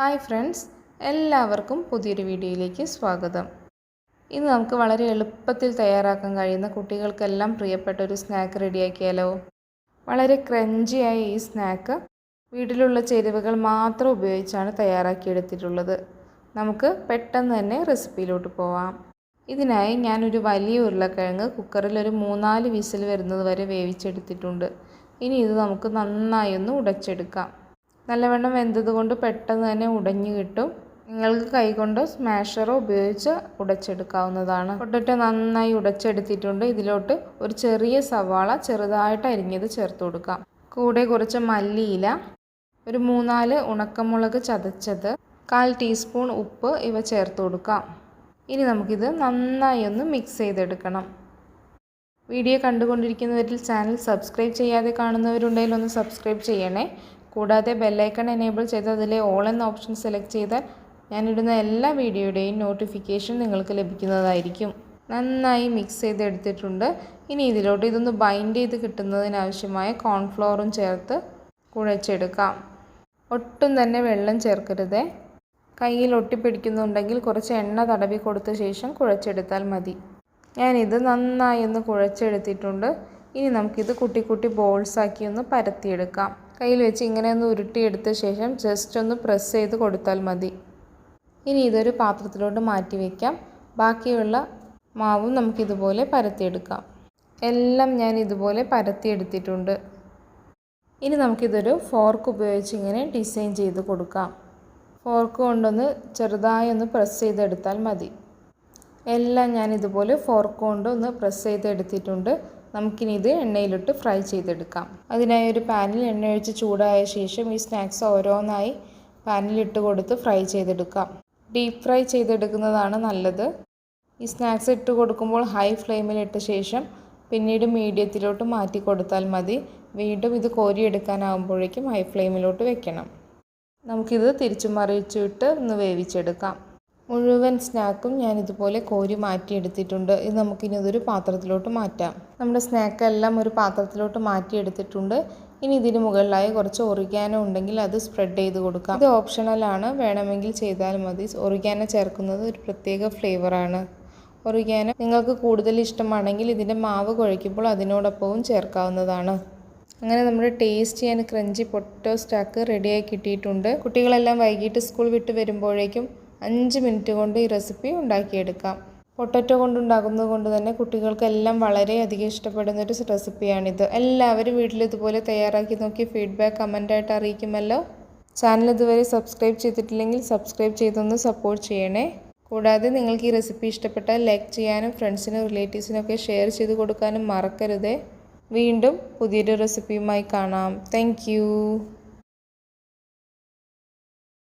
Hi friends എല്ലാവർക്കും പുതിയൊരു വീഡിയോയിലേക്ക് സ്വാഗതം. ഇന്ന് നമുക്ക് വളരെ എളുപ്പത്തിൽ തയ്യാറാക്കാൻ കഴിയുന്ന കുട്ടികൾക്കെല്ലാം പ്രിയപ്പെട്ട ഒരു സ്നാക്ക് റെഡിയാക്കിയാലോ? വളരെ ക്രഞ്ചിയായ ഈ സ്നാക്ക് വീട്ടിലുള്ള ചേരുവകൾ മാത്രം ഉപയോഗിച്ചാണ് തയ്യാറാക്കിയെടുത്തിട്ടുള്ളത്. നമുക്ക് പെട്ടെന്ന് തന്നെ റെസിപ്പിയിലോട്ട് പോവാം. ഇതിനായി ഞാനൊരു വലിയ ഉരുളക്കിഴങ്ങ് കുക്കറിൽ ഒരു മൂന്നാൽ വിസിൽ വരുന്നത് വരെ വേവിച്ചെടുത്തിട്ടുണ്ട്. ഇനി ഇത് നമുക്ക് നന്നായി ഒന്ന് ഉടച്ചെടുക്കാം. നല്ലവണ്ണം വെന്തത് കൊണ്ട് പെട്ടെന്ന് തന്നെ ഉടഞ്ഞു കിട്ടും. നിങ്ങൾക്ക് കൈകൊണ്ടോ സ്മാഷറോ ഉപയോഗിച്ച് ഉടച്ചെടുക്കാവുന്നതാണ്. പൊട്ടറ്റോ നന്നായി ഉടച്ചെടുത്തിട്ടുണ്ട്. ഇതിലോട്ട് ഒരു ചെറിയ സവാള ചെറുതായിട്ട് അരിഞ്ഞത് ചേർത്ത് കൊടുക്കാം. കൂടെ കുറച്ച് മല്ലിയില ഒരു മൂന്നാൽ ഉണക്കമുളക് ചതച്ചത് കാൽ ടീസ്പൂൺ ഉപ്പ് ഇവ ചേർത്ത് കൊടുക്കാം. ഇനി നമുക്കിത് നന്നായി ഒന്ന് മിക്സ് ചെയ്തെടുക്കണം. വീഡിയോ കണ്ടുകൊണ്ടിരിക്കുന്നവരിൽ ചാനൽ സബ്സ്ക്രൈബ് ചെയ്യാതെ കാണുന്നവരുണ്ടെങ്കിൽ ഒന്ന് സബ്സ്ക്രൈബ് ചെയ്യണേ. കൂടാതെ ബെല്ലൈക്കൺ എനേബിൾ ചെയ്ത് അതിലെ ഓൾ എന്ന ഓപ്ഷൻ സെലക്ട് ചെയ്താൽ ഞാനിടുന്ന എല്ലാ വീഡിയോയുടെയും നോട്ടിഫിക്കേഷൻ നിങ്ങൾക്ക് ലഭിക്കുന്നതായിരിക്കും. നന്നായി മിക്സ് ചെയ്തെടുത്തിട്ടുണ്ട്. ഇനി ഇതിലോട്ട് ഇതൊന്ന് ബൈൻഡ് ചെയ്ത് കിട്ടുന്നതിനാവശ്യമായ കോൺഫ്ലോറും ചേർത്ത് കുഴച്ചെടുക്കാം. ഒട്ടും തന്നെ വെള്ളം ചേർക്കരുതേ. കയ്യിൽ ഒട്ടിപ്പിടിക്കുന്നുണ്ടെങ്കിൽ കുറച്ച് എണ്ണ തടവി കൊടുത്ത ശേഷം കുഴച്ചെടുത്താൽ മതി. ഞാനിത് നന്നായി ഒന്ന് കുഴച്ചെടുത്തിട്ടുണ്ട്. ഇനി നമുക്കിത് കുട്ടി കുട്ടി ബോൾസാക്കി ഒന്ന് പരത്തിയെടുക്കാം. കയ്യിൽ വെച്ച് ഇങ്ങനെ ഒന്ന് ഉരുട്ടിയെടുത്ത ശേഷം ജസ്റ്റ് ഒന്ന് പ്രസ് ചെയ്ത് കൊടുത്താൽ മതി. ഇനി ഇതൊരു പാത്രത്തിലോട്ട് മാറ്റി വയ്ക്കാം ബാക്കിയുള്ള മാവും നമുക്കിതുപോലെ പരത്തിയെടുക്കാം. എല്ലാം ഞാൻ ഇതുപോലെ പരത്തിയെടുത്തിട്ടുണ്ട്. ഇനി നമുക്കിതൊരു ഫോർക്ക് ഉപയോഗിച്ച് ഇങ്ങനെ ഡിസൈൻ ചെയ്ത് കൊടുക്കാം. ഫോർക്ക് കൊണ്ടൊന്ന് ചെറുതായി ഒന്ന് പ്രസ് ചെയ്തെടുത്താൽ മതി. എല്ലാം ഞാൻ ഇതുപോലെ ഫോർക്ക് കൊണ്ട് ഒന്ന് പ്രസ് ചെയ്തെടുത്തിട്ടുണ്ട്. നമുക്കിനി ഇത് എണ്ണയിലിട്ട് ഫ്രൈ ചെയ്തെടുക്കാം. അതിനായി ഒരു പാനിൽ എണ്ണ ഒഴിച്ച് ചൂടായ ശേഷം ഈ സ്നാക്സ് ഓരോന്നായി പാനിലിട്ട് കൊടുത്ത് ഫ്രൈ ചെയ്തെടുക്കാം. ഡീപ്പ് ഫ്രൈ ചെയ്തെടുക്കുന്നതാണ് നല്ലത്. ഈ സ്നാക്സ് ഇട്ട് കൊടുക്കുമ്പോൾ ഹൈ ഫ്ലെയിമിലിട്ട ശേഷം പിന്നീട് മീഡിയത്തിലോട്ട് മാറ്റി കൊടുത്താൽ മതി. വീണ്ടും ഇത് കോരിയെടുക്കാനാകുമ്പോഴേക്കും ഹൈ ഫ്ലെയിമിലോട്ട് വെക്കണം. നമുക്കിത് തിരിച്ചു മറിച്ചിട്ട് ഒന്ന് വേവിച്ചെടുക്കാം. മുഴുവൻ സ്നാക്കും ഞാൻ ഇതുപോലെ കോരി മാറ്റിയെടുത്തിട്ടുണ്ട്. ഇത് നമുക്കിനി ഇതൊരു പാത്രത്തിലോട്ട് മാറ്റാം. നമ്മുടെ സ്നാക്കെല്ലാം ഒരു പാത്രത്തിലോട്ട് മാറ്റിയെടുത്തിട്ടുണ്ട്. ഇനി ഇതിന് മുകളിലായി കുറച്ച് ഒറിഗാനോ ഉണ്ടെങ്കിൽ അത് സ്പ്രെഡ് ചെയ്ത് കൊടുക്കാം. ഇത് ഓപ്ഷണലാണ് വേണമെങ്കിൽ ചെയ്താൽ മതി. ഒറിഗാനോ ചേർക്കുന്നത് ഒരു പ്രത്യേക ഫ്ലേവറാണ് ഒറിഗാനോ നിങ്ങൾക്ക് കൂടുതൽ ഇഷ്ടമാണെങ്കിൽ ഇതിന്റെ മാവ് കുഴയ്ക്കുമ്പോൾ അതിനോടൊപ്പവും ചേർക്കാവുന്നതാണ്. അങ്ങനെ നമ്മുടെ tasty and crunchy potato stack റെഡിയായി കിട്ടിയിട്ടുണ്ട്. കുട്ടികളെല്ലാം വൈകിട്ട് സ്കൂൾ വിട്ട് വരുമ്പോഴേക്കും അഞ്ച് മിനിറ്റ് കൊണ്ട് ഈ റെസിപ്പി ഉണ്ടാക്കിയെടുക്കാം. പൊട്ടറ്റോ കൊണ്ടുണ്ടാക്കുന്നത് കൊണ്ട് തന്നെ കുട്ടികൾക്കെല്ലാം വളരെയധികം ഇഷ്ടപ്പെടുന്ന ഒരു റെസിപ്പിയാണിത്. എല്ലാവരും വീട്ടിൽ ഇതുപോലെ തയ്യാറാക്കി നോക്കി ഫീഡ്ബാക്ക് കമന്റായിട്ട് അറിയിക്കുമല്ലോ. ചാനൽ ഇതുവരെ സബ്സ്ക്രൈബ് ചെയ്തിട്ടില്ലെങ്കിൽ സബ്സ്ക്രൈബ് ചെയ്തൊന്ന് സപ്പോർട്ട് ചെയ്യണേ. കൂടാതെ നിങ്ങൾക്ക് ഈ റെസിപ്പി ഇഷ്ടപ്പെട്ടാൽ ലൈക്ക് ചെയ്യാനും ഫ്രണ്ട്സിനും റിലേറ്റീവ്സിനൊക്കെ ഷെയർ ചെയ്ത് കൊടുക്കാനും മറക്കരുതേ. വീണ്ടും പുതിയൊരു റെസിപ്പിയുമായി കാണാം. താങ്ക്